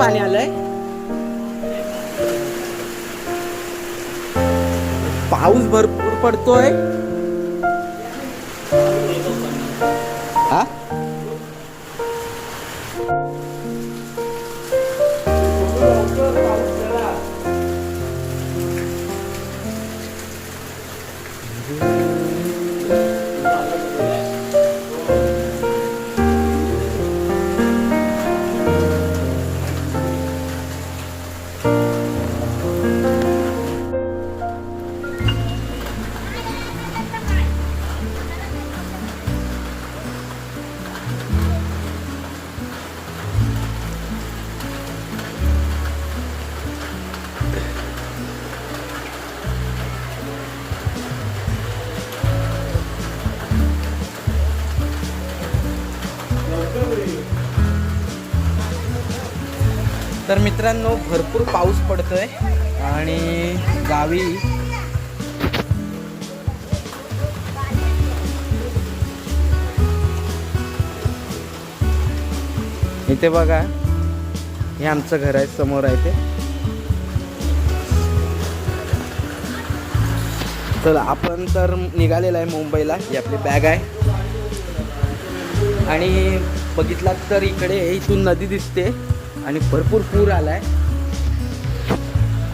पाणी आलंय. पाऊस भरपूर पडतोय. मित्रांनो भरपूर पाऊस पडतोय आणि गावी इथे बघा हे आमचं घर आहे समोर आहे ते. चला आपण तर निघालेलं आहे मुंबईला ही आपली बॅग आहे. आणि बघितलात तर इकडे इथून नदी दिसते. आणि भरपूर पूर आहे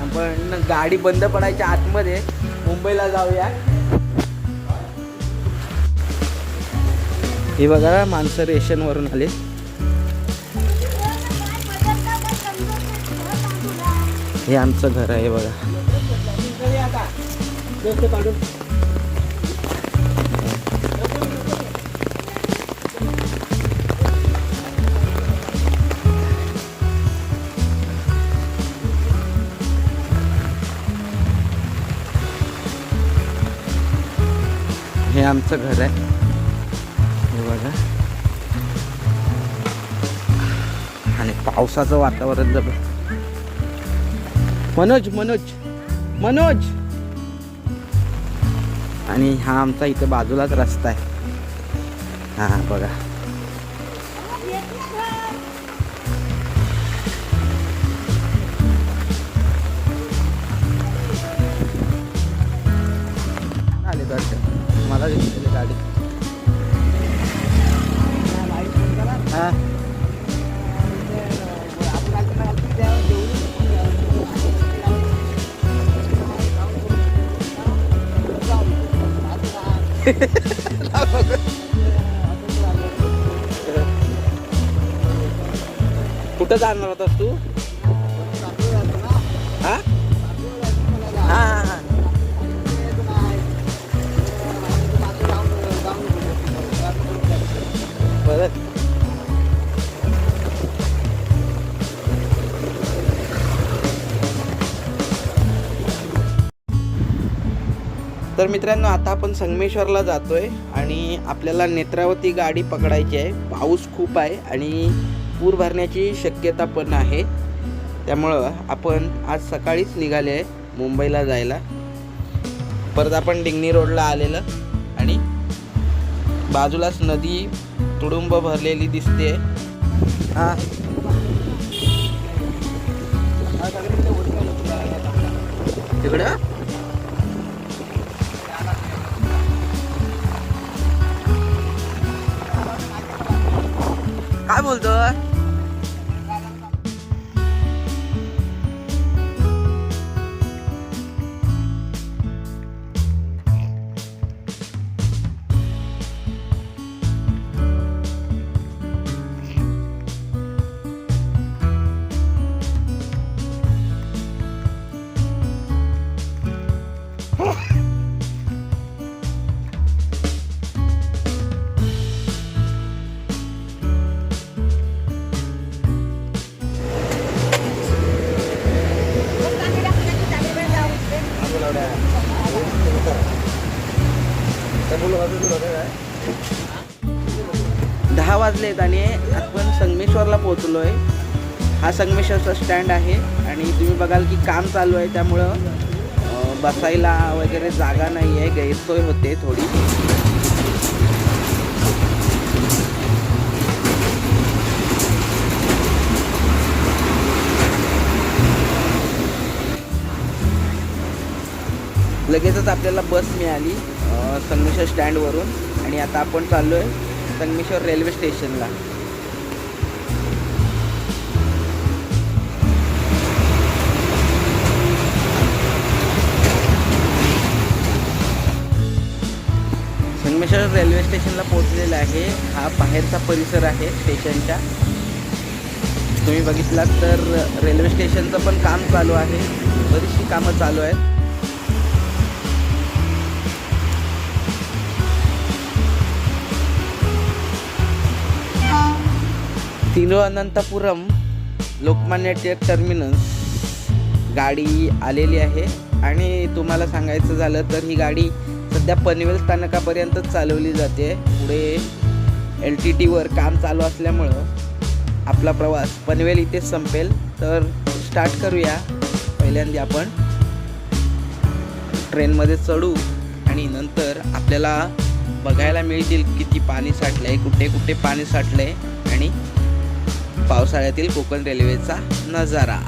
आपण गाडी बंद पडायच्या आतमध्ये मुंबईला जाऊया. हे बघा माणसं रेशनवरून आले. हे आमचं घर आहे बघा. आमचं घर आहे. हे बघा. आणि पावसाचं वातावरण जर मनोज मनोज मनोज! आणि हा आमचा इथे बाजूलाच रस्ता आहे. हा बघा. मला दिसलेली गाडी. हा. कुठं जाणार होतास तू? तर मित्रांनो आता आपण संगमेश्वरला जातोय आणि आपल्याला नेत्रावती गाडी पकडायची आहे. पाऊस खूप आहे आणि पूर भरण्याची शक्यता पण आहे. त्यामुळं आपण आज सकाळीच निघाले आहे मुंबईला जायला. परत आपण डिंगणी रोडला आलेलं आणि बाजूलाच नदी तुडुंब भरलेली दिसते हा. तिकडं? Hold on. दहा वाजले आणि आपण संगमेश्वरला पोहोचलो आहे हा संगमेश्वरचा स्टँड आहे आणि तुम्ही बघाल की काम चालू आहे त्यामुळं बसायला वगैरे जागा नाही आहे गैरसोय होते थोडी. लगेचच आपल्याला बस मिळाली. संगमेश्वर स्टँडवरून आणि आता आपण चाललो आहे संगमेश्वर रेल्वे स्टेशनला. संगमेश्वर रेल्वे स्टेशनला पोहोचलेला आहे. हा बाहेरचा परिसर आहे स्टेशनच्या. तुम्ही बघितलात तर रेल्वे स्टेशनचं पण काम चालू आहे. बरीचशी कामं चालू आहेत. तिरुअनंतपुरम लोकमान्य टिळक टर्मिनस. गाडी आलेली आहे. आणि तुम्हाला सांगायचं झालं तर ही गाडी सध्या पनवेल स्थानकापर्यंतच चालवली जाते. पुढे एल टी टीवर काम चालू असल्यामुळं आपला प्रवास पनवेल इथेच संपेल. तर स्टार्ट करूया. पहिल्यांदा आपण ट्रेनमध्ये चढू आणि नंतर आपल्याला बघायला मिळतील किती पाणी साठलं आहे कुठे कुठे पाणी साठलं आहे आणि पावसाळ्यातील कोकण रेल्वेचा नजारा.